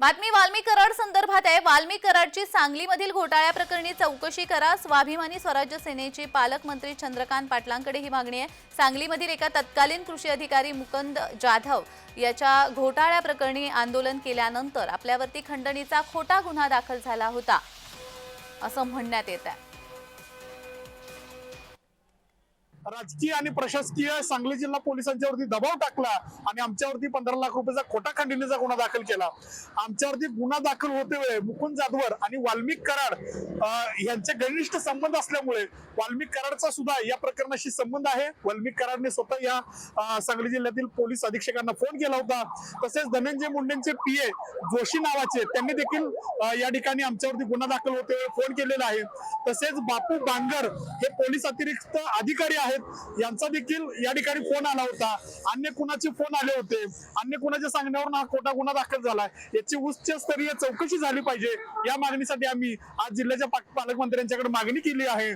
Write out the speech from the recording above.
बातमी वाल्मी कराड संदर्भात आहे. वाल्मी कराडची सांगलीमधील घोटाळ्या प्रकरणी चौकशी करा. स्वाभिमानी स्वराज्य सेनेची पालकमंत्री चंद्रकांत पाटलांकडे ही मागणी आहे. सांगलीमधील एका तत्कालीन कृषी अधिकारी मुकंद जाधव याच्या घोटाळ्या प्रकरणी आंदोलन केल्यानंतर आपल्यावरती खंडणीचा खोटा गुन्हा दाखल झाला होता असं म्हणण्यात येत आहे. राजकीय आणि प्रशासकीय सांगली जिल्हा पोलिसांच्यावरती दबाव टाकला आणि आमच्यावरती पंधरा लाख रुपयाचा खोटा खंडणीचा गुन्हा दाखल केला. आमच्यावरती गुन्हा दाखल होते वेळे मुकुंद जाधवर आणि वाल्मिक कराड यांचे घनिष्ठ संबंध असल्यामुळे वाल्मिक कराडचा सुद्धा या प्रकरणाशी संबंध आहे. वाल्मिक कराडने स्वतः या सांगली जिल्ह्यातील पोलीस अधीक्षकांना फोन केला होता. तसेच धनंजय मुंडेंचे पीए जोशी नावाचे त्यांनी देखील या ठिकाणी आमच्यावरती गुन्हा दाखल होते फोन केलेला आहे. तसेच बापू बांगर हे पोलीस अतिरिक्त अधिकारी आहेत. यांचा देखील या ठिकाणी फोन आला होता. अन्य कुणाचे फोन आले होते? अन्य कुणाच्या सांगण्यावरून हा खोटा गुन्हा दाखल झाला याची उच्च स्तरीय चौकशी झाली पाहिजे. या मागणीसाठी आम्ही आज जिल्ह्याच्या पालकमंत्र्यांच्याकडे मागणी केली आहे.